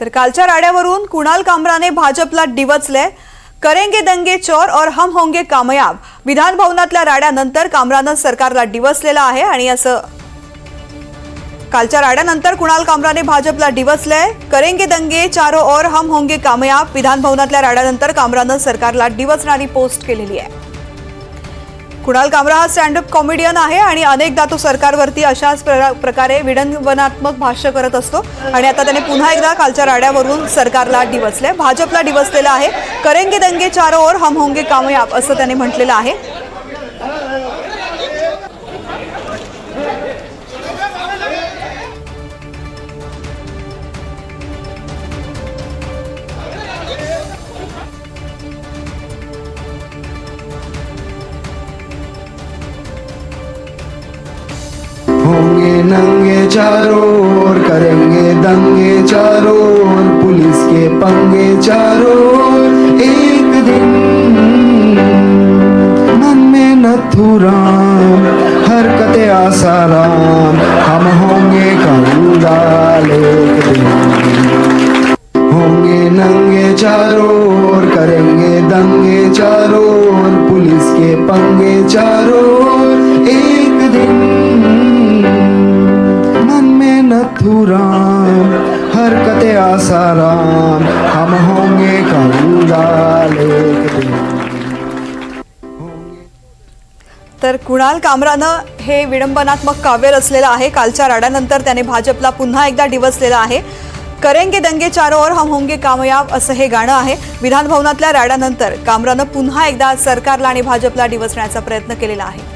तर कालच्या राड्यावरून कुणाल कामराने भाजपला डिवचले? करेंगे दंगे चोर और हम होंगे कामयाब. विधान भवनातल्या राड्यानंतर कामरानं सरकारला डिवचलेलं आहे आणि असं कालच्या राड्यानंतर कुणाल कामराने भाजपला डिवचलंय करेंगे दंगे चारो और हम होंगे कामयाब. विधान भवनातल्या राड्यानंतर कामरानं सरकारला डिवचणारी पोस्ट केलेली आहे. कुणाल कामरा हा स्टँडअप कॉमेडियन आहे आणि अनेकदा तो सरकारवरती अशाच प्र- प्रकारे विडंबनात्मक भाष्य करत असतो. आणि आता त्याने पुन्हा एकदा कालच्या राड्यावरून सरकारला डिवचलंय. भाजपला डिवचलेलं आहे. करेंगे दंगे चारो ओर हम होंगे कामयाब असं त्याने म्हटलेलं आहे. नंगे चारों करेंगे दंगे चारों पुलिस के पंगे चारों एक दिन मन में नथुराम हरकते आसाराम, हम होंगे कंगाल एक दिन। होंगे नंगे चारों करेंगे दंगे चारों पुलिस के पंगे चारों एक दिन में राम हरकते आसाराम हम होंगे तर कुणाल कामरानं हे विडंबनात्मक काव्य रचलेलं आहे. कालच्या राड्यानंतर त्याने भाजपला पुन्हा एकदा डिवचलेलं आहे. करेंगे दंगे चारो और हम होंगे कामयाब असं हे गाणं आहे. विधानभवनातल्या राडानंतर राड्यानंतर कामरानं पुन्हा एकदा सरकारला आणि भाजपला डिवचण्याचा प्रयत्न केलेला आहे.